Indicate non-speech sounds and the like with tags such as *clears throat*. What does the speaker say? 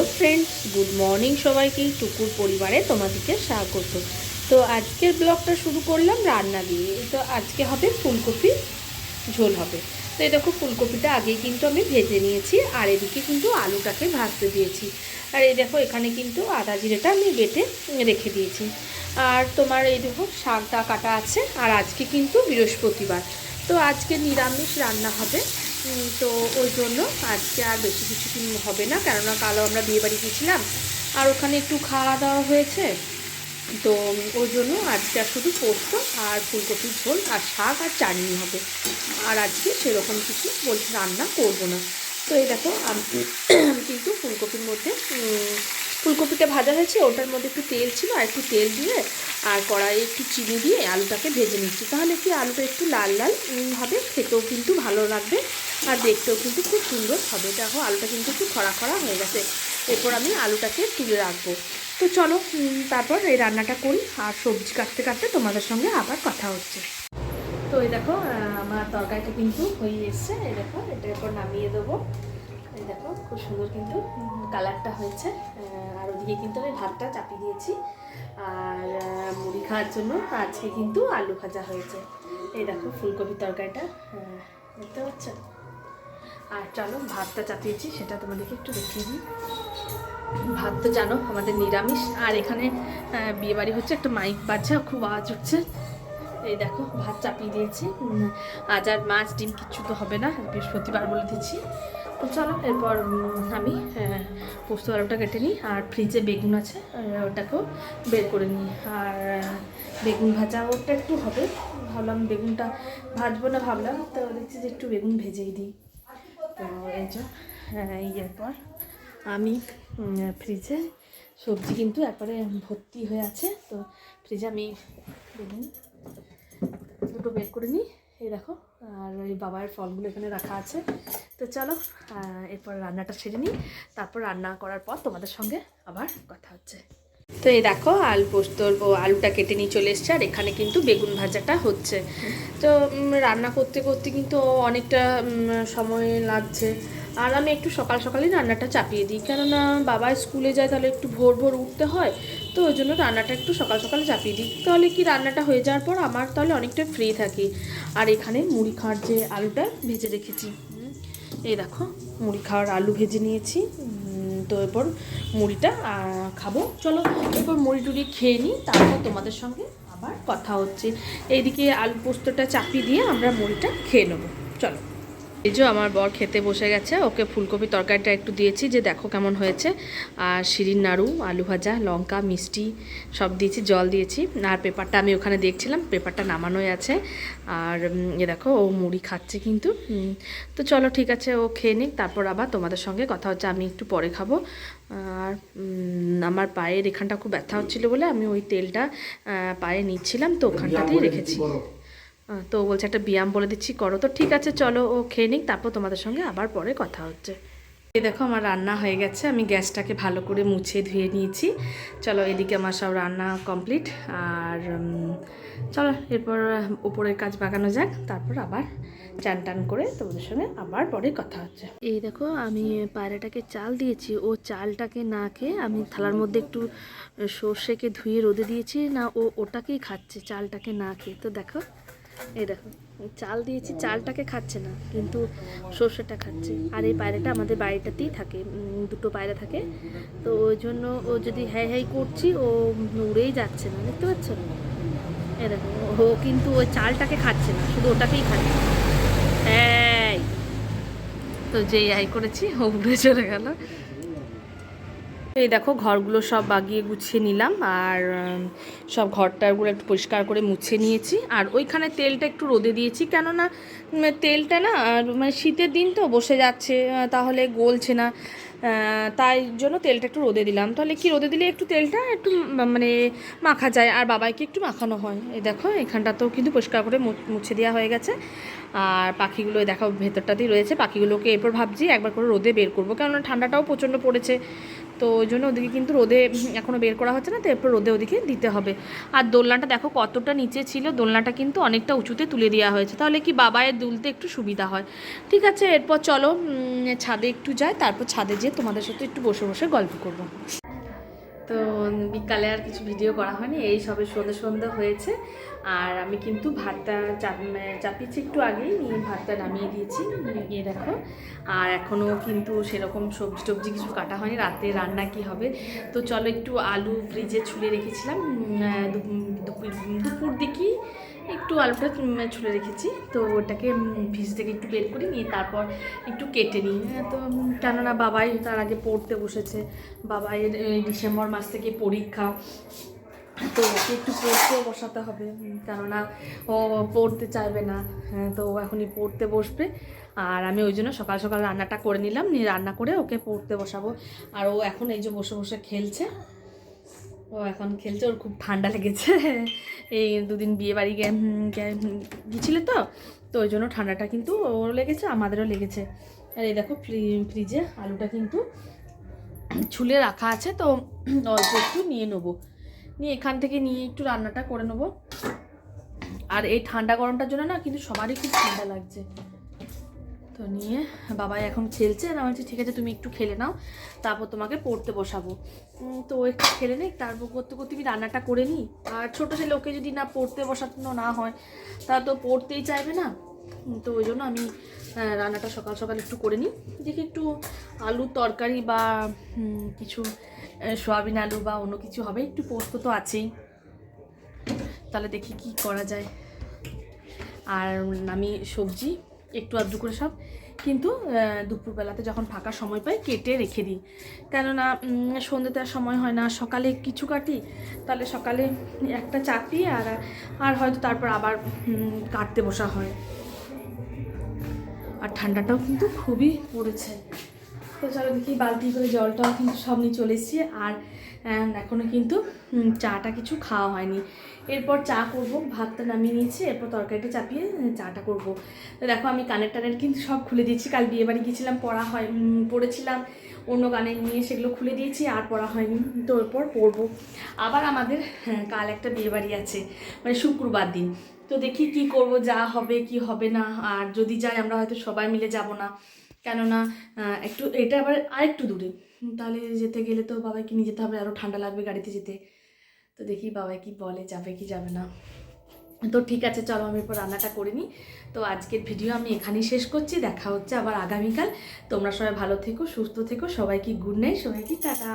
Hello friends good morning সবাইকে, টুকুর পরিবারে তোমাদেরকে স্বাগত। তো আজকের ব্লগটা শুরু করলাম রান্না দিয়ে। তো আজকে হবে ফুলকপি, ঝোল হবে। তো এই দেখো, ফুলকপিটা আগেই কিন্তু আমি ভেজে নিয়েছি, আর এদিকে কিন্তু আলুটাকে ভাজতে দিয়েছি। আর এই দেখো, এখানে কিন্তু আদা জিরেটা আমি বেটে রেখে দিয়েছি। আর তোমার এই দেখো, শাকটা কাটা আছে, আর আজকে কিন্তু বৃহস্পতিবার। তো আজকে নিরামিষ রান্না হবে। তো ওই জন্য আজকে আর বেশি কিছু হবে না, কেননা কালো আমরা বিয়ে বাড়ি গেছিলাম আর ওখানে একটু খাওয়া দাওয়া হয়েছে। তো ওই জন্য আজকে আর শুধু পোস্ত আর ফুলকপির ঝোল আর শাক আর চাটনি হবে। আর আজকে সেরকম কিছু বলছি রান্না করব না। তো এই দেখো, আমি *clears throat* কিন্তু ফুলকপির মধ্যে ফুলকপিটা ভাজা হয়েছে, ওটার মধ্যে একটু তেল ছিল আর একটু তেল দিয়ে আর কড়াইয়ে একটু চিনি দিয়ে আলুটাকে ভেজে নিচ্ছি। তাহলে কি আলুটা একটু লাল লাল হবে, খেতেও কিন্তু ভালো লাগবে আর দেখতেও কিন্তু খুব সুন্দর হবে। দেখো, আলুটা কিন্তু একটু খরা খরা হয়ে গেছে। এরপর আমি আলুটাকে তুলে রাখব। তো চলো তারপর এই রান্নাটা করি আর সবজি কাটতে কাটতে তোমাদের সঙ্গে আবার কথা হচ্ছে। তো এই দেখো আমার তরকারিটা কিন্তু হয়ে এসছে। এই দেখো এটা এরপর নামিয়ে দেবো। এই দেখো, খুব সুন্দর কিন্তু কালারটা হয়েছে। আহ, কিন্তু আমি ভাতটা চাপিয়ে দিয়েছি। আর মুড়ি খাওয়ার জন্য আজকে কিন্তু আলু ভাজা হয়েছে। এই দেখো ফুলকপি তরকারিটা। আহ, দেখতে পাচ্ছ? আর চলো ভাতটা চাপিয়েছি সেটা তোমাদেরকে একটু দেখিয়ে দিই। ভাত তো জানো আমাদের নিরামিষ। আর এখানে বিয়েবাড়ি হচ্ছে একটা মাইক বাজছে খুব আওয়াজ উঠছে। এই দেখো ভাত চাপিয়ে দিয়েছি। আজ আর মাছ ডিম কিচ্ছু তো হবে না বৃহস্পতিবার বলে দিচ্ছি। তো চলো এরপর আমি পোস্ত আলুটা কেটে নিই আর ফ্রিজে বেগুন আছে ওটাকেও বের করে নিই। আর বেগুন ভাজা ওটা একটু হবে ভাবলাম বেগুনটা ভাজবো না ভাবলাম তো দেখছি যে একটু বেগুন ভেজেই দিই। তো এই যে আহ, এই এরপর আমি ফ্রিজে সবজি কিন্তু একবারে ভর্তি হয়ে আছে তো ফ্রিজে আমি বেগুন দুটো বের করে নিই। এই দেখো, আর ওই বাবার ফলগুলো এখানে রাখা আছে। তো চলো এরপর রান্নাটা সেরে নিই। তারপর রান্না করার পর তোমাদের সঙ্গে আবার কথা হচ্ছে। তো এই দেখো, আলু পোস্তর আলুটা কেটে নিয়ে চলে এসছে, আর এখানে কিন্তু বেগুন ভাজাটা হচ্ছে। তো রান্না করতে করতে কিন্তু অনেকটা সময় লাগছে। আর আমি একটু সকাল সকালই রান্নাটা চাপিয়ে দিই। কেননা বাবা স্কুলে যায়, তাহলে একটু ভোর ভোর উঠতে হয়। তো ওই জন্য রান্নাটা একটু সকাল সকালে চাপিয়ে দিই। তাহলে কি রান্নাটা হয়ে যাওয়ার পর আমার তাহলে অনেকটা ফ্রি থাকি। আর এখানে মুড়ি খাওয়ার যে আলুটা ভেজে রেখেছি। এই দেখো, মুড়ি খাওয়ার আলু ভেজে নিয়েছি। তো এরপর মুড়িটা খাব। চলো, এরপর মুড়ি টুড়ি খেয়ে নিই, তারপর তোমাদের সঙ্গে আবার কথা হচ্ছে। এইদিকে আলু পোস্তটা চাপিয়ে দিয়ে আমরা মুড়িটা খেয়ে নেব। চলো। এই যে আমার বর খেতে বসে গেছে। ওকে ফুলকপি তরকারিটা একটু দিয়েছি যে দেখো কেমন হয়েছে। আর শিরিন নাড়ু, আলু ভাজা, লঙ্কা, মিষ্টি সব দিয়েছি, জল দিয়েছি। আর পেপারটা আমি ওখানে দেখছিলাম, পেপারটা নামানোই আছে। আর এ দেখো, ও মুড়ি খাচ্ছে কিন্তু। তো চলো ঠিক আছে, ও খেয়ে নিক, তারপর আবার তোমাদের সঙ্গে কথা হচ্ছে, আমি একটু পরে খাব। আর আমার পায়ের এখানটা খুব ব্যথা হচ্ছিল বলে আমি ওই তেলটা পায়ে নিচ্ছিলাম, তো ওখানটাতেই রেখেছি। তো বলছে একটা ব্যায়াম বলে দিচ্ছি করো। তো ঠিক আছে চলো ও খেয়ে নিক তারপর তোমাদের সঙ্গে আবার পরে কথা হচ্ছে। এই দেখো আমার রান্না হয়ে গেছে। আমি গ্যাসটাকে ভালো করে মুছে ধুয়ে নিয়েছি। চলো এদিকে আমার সব রান্না কমপ্লিট। আর চলো এরপর উপরের কাজ বাগানো যাক। তারপর আবার চান টান করে তোমাদের সঙ্গে আবার পরে কথা হচ্ছে। এই দেখো আমি পায়রাটাকে চাল দিয়েছি। ও চালটাকে না খেয়ে আমি থালার মধ্যে একটু সর্ষেকে ধুয়ে রোদে দিয়েছি। না ও ওটাকেই খাচ্ছে চালটাকে না খেয়ে। তো দেখো এই দেখো চাল দিয়েছি, চালটাকে খাচ্ছে না, কিন্তু সর্ষেটা খাচ্ছে। আর এই পায়রাটা আমাদের বাড়িটাতেই থাকে দুটো পায়রা থাকে। তো ওই জন্য ও যদি হ্যাঁ হ্যাঁ করছি, ও উড়েই যাচ্ছে না, দেখতে পাচ্ছ? এই দেখো, ও কিন্তু ওই চালটাকে খাচ্ছে না, শুধু ওটাকেই খাচ্ছে। হ্যাঁ তো যেই আই করেছি, ও উড়ে চলে গেল। এই দেখো, ঘরগুলো সব বাগিয়ে গুছিয়ে নিলাম আর সব ঘরটারগুলো একটু পরিষ্কার করে মুছে নিয়েছি। আর ওইখানে তেলটা একটু রোদে দিয়েছি, কেননা তেলটা না মানে শীতের দিন তো বসে যাচ্ছে তাহলে গলছে না তাই জন্য তেলটা একটু রোদে দিলাম। তাহলে কি রোদে দিলে একটু তেলটা একটু মানে মাখা যায়, আর বাবাইকে একটু মাখানো হয়। এই দেখো, এখানটাতেও কিন্তু পরিষ্কার করে মুছে দেওয়া হয়ে গেছে। আর পাখিগুলো দেখো, ভেতরটাতেই রয়েছে। পাখিগুলোকে এরপর ভাবছি একবার করে রোদে বের করব, কেননা ঠান্ডাটাও প্রচণ্ড পড়েছে। তো ওই জন্য ওদিকে কিন্তু রোদে এখনও বের করা হচ্ছে না, তো এরপর রোদে ওদিকে দিতে হবে। আর দোলনাটা দেখো কতটা নিচে ছিল, দোলনাটা কিন্তু অনেকটা উঁচুতে তুলে দেওয়া হয়েছে। তাহলে কি বাবায় দুলতে একটু সুবিধা হয়। ঠিক আছে, এরপর চলো ছাদে একটু যাই, তারপর ছাদে যেয়ে তোমাদের সাথে একটু বসে বসে গল্প করব। তো বিকালে আর কিছু ভিডিও করা হয়নি, এই সবে সন্ধ্যে সন্ধ্যে হয়েছে। আর আমি কিন্তু ভাতটা চাপ চাপিয়েছি একটু আগেই, নিয়ে ভাতটা নামিয়ে দিয়েছি, নিয়ে দেখো। আর এখনও কিন্তু সেরকম সবজি টবজি কিছু কাটা হয়নি, রাতে রান্না কি হবে? তো চলো একটু আলু ফ্রিজে ছুলে রেখেছিলাম দুপুর দিকেই একটু আলুটা ছুলে রেখেছি। তো ওটাকে ফ্রিজ থেকে একটু বের করে নিয়ে তারপর একটু কেটে নিই। হ্যাঁ, তো কেননা বাবাই তার আগে পড়তে বসেছে। বাবাইয়ের ডিসেম্বর মাস থেকে পরীক্ষা। তো ওকে একটু পড়তেও বসাতে হবে কেননা ও পড়তে চাইবে না। হ্যাঁ তো ও এখনই পড়তে বসবে। আর আমি ওই জন্য সকাল সকাল রান্নাটা করে নিলাম নিয়ে রান্না করে ওকে পড়তে বসাবো। আর ও এখন এই যে বসে বসে খেলছে ও, এখন খেলছে, ওর খুব ঠান্ডা লেগেছে। *laughs* এই দুদিন বিয়ে বাড়ি গিয়েছিলে তো তো ওই জন্য ঠান্ডাটা কিন্তু ওরও লেগেছে, আমাদেরও লেগেছে। আর এই দেখো ফ্রি- ফ্রিজে আলুটা কিন্তু ছুলে রাখা আছে, তো *clears throat* অল্প একটু নিয়ে নেব। নিয়ে এখান থেকে নিয়ে একটু রান্নাটা করে নেব। আর এই ঠান্ডা গরমটার জন্য না কিন্তু সবারই খুব ঠান্ডা লাগছে। তো নিয়ে বাবাই এখন খেলছে আর আমার ঠিক আছে, তুমি একটু খেলে নাও, তারপর তোমাকে পড়তে বসাবো। তো একটু খেলে নেই তারপর করতে করতে তুমি রান্নাটা করে নিই। আর ছোটো ছেলে ওকে যদি না পড়তে বসানো না হয়, তা তো পড়তেই চাইবে না। তো ওই জন্য আমি রান্নাটা সকাল সকাল একটু করে নিই। দেখি একটু আলুর তরকারি বা কিছু সয়াবিন আলু বা অন্য কিছু হবে, একটু পোস্ত তো আছেই। তাহলে দেখি কি করা যায়। আর আমি সবজি একটু আধটু করে সব। কিন্তু দুপুরবেলাতে যখন ফাঁকা সময় পাই, কেটে রেখে দিই। কেননা সন্ধ্যেতে আর সময় হয় না। সকালে কিছু কাটি, তাহলে সকালে একটা চাটি আর আর হয়তো তারপর আবার কাটতে বসা হয়। আর ঠান্ডাটাও কিন্তু খুবই পড়েছে। তো চলো দেখি বালতি করে জলটাও কিন্তু সব নিয়ে চলে এসেছি আর এখনও কিন্তু চাটা কিছু খাওয়া হয়নি। এরপর চা করব ভাতটা নামিয়ে নিয়েছি এরপর তরকারিটা চাপিয়ে চাটা করব। তো দেখো আমি কানের টানের কিন্তু সব খুলে দিয়েছি। কাল বিয়ে বাড়ি গিয়েছিলাম পড়া হয় পড়েছিলাম অন্য গানে নিয়ে সেগুলো খুলে দিয়েছি আর পড়া হয়নি তো এরপর পড়ব। আবার আমাদের হ্যাঁ, কাল একটা বিয়ে বাড়ি আছে মানে শুক্রবার দিন। তো দেখি কি করব যা হবে কি হবে না আর যদি যাই আমরা হয়তো সবাই মিলে যাব না। কেননা একটু, এটা আবার আরেকটু দূরে। তাহলে যেতে গেলে তো বাবাইকে নিয়ে যেতে হবে আরও ঠান্ডা লাগবে গাড়িতে যেতে। তো দেখি বাবাই কি বলে, যাবে কি যাবে না। তো ঠিক আছে, চলো আমি এরপর রান্নাটা করে নিই। তো আজকের ভিডিও আমি এখানেই শেষ করছি, দেখা হচ্ছে আবার আগামীকাল। তোমরা সবাই ভালো থেকো, সুস্থ থেকো, সবাইকে গুড নাইট সবাইকে টাটা।